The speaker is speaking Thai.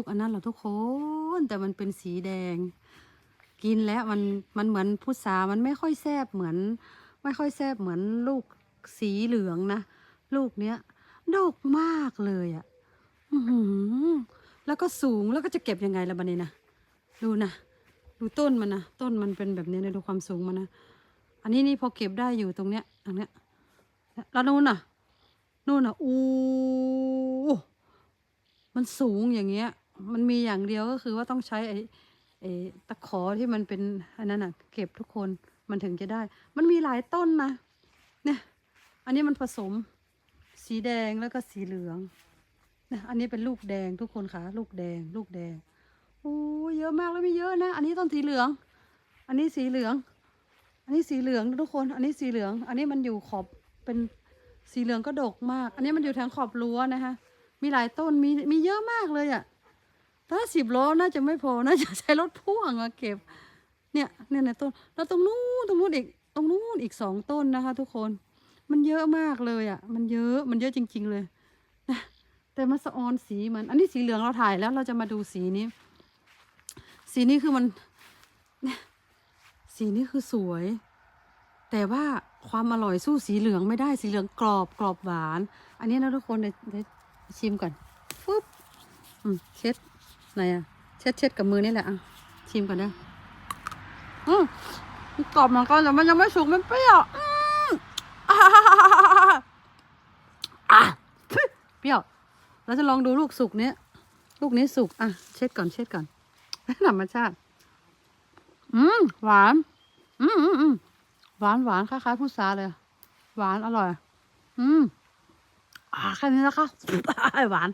กอันนั้นเหรอทุกคน แต่มันเป็นสีแดง กินแล้วมันมันเหมือนพุทรามันไม่ค่อยแซ่บเหมือน ไม่ค่อยแซ่บเหมือนลูกสีเหลืองนะลูกเนี้ยดกมากเลยอะ่ะหือแล้วก็สูงแล้วก็จะเก็บยังไงล่ะบันนี้นะดูนะดูต้นมันนะต้นมันเป็นแบบนี้นะดูความสูงมันนะอันนี้นี่พอเก็บได้อยู่ตรงเนี้ยตรงเนี้ยแล้วนู่นน่ะนู่นน่ะอู้มันสูงอย่างเงี้ย มันมีอย่างเดียวก็คือว่าต้องใช้ไอ้ไอ้ตะขอที่มันเป็นอันนั้นน่ะเก็บทุกคนมันถึงจะได้ มันมีหลายต้นนะเนี่ย อันนี้มันผสม สีแดงแล้วก็สีเหลืองนะอันนี้เป็นลูกแดงทุกคนค่ะลูกแดง ลูกแดงโอ้เยอะมากแล้วไม่เยอะนะ อันนี้ต้นสีเหลือง อันนี้สีเหลือง อันนี้สีเหลืองทุกคน อันนี้สีเหลือง อันนี้มันอยู่ขอบเป็นสีเหลืองก็ดกมาก อันนี้มันอยู่ทางขอบรั้วนะคะมีหลายต้นมีมีเยอะมากเลยอะ่ะ ถ้าสิบล้อน่าจะไม่พอน่าจะใช้รถพ่วงมาเก็บ เนี่ยเนี่ยในต้นแล้วตรงนู้นตรงนู้นอีกตรงนู้นอีกสองต้นนะคะ ทุกคนมันเยอะมากเลยอะ่ะ มันเยอะมันเยอะจริง ๆ เลยนะแต่มาสะออนสีมัน อันนี้สีเหลืองเราถ่ายแล้วเราจะมาดูสีนี้ สีนี้คือมันเนี่ยสีนี้คือสวย แต่ว่าความอร่อยสู้สีเหลืองไม่ได้สีเหลืองกรอบกรอบหวาน อันนี้นะทุกคนเดี๋ยวชิมก่อนปุ๊บอืมเช็ด ไหนอะเช็ดเช็ดกับมือนี่แหละอะชิมก่อนนะอืมกรอบเหมือนกันแต่มันยังไม่สุกมันเปรี้ยวอืมอ่าอะเปรี้ยวเราจะลองดูลูกสุกเนี้ยลูกนี้สุกอะเช็ดก่อนเช็ดก่อนธรรมชาติ อืมหวาน อืมอืมอืมหวานหวานคล้ายๆพุทราเลย หวานอร่อย อืมอ่าแค่นี้นะคะหวาน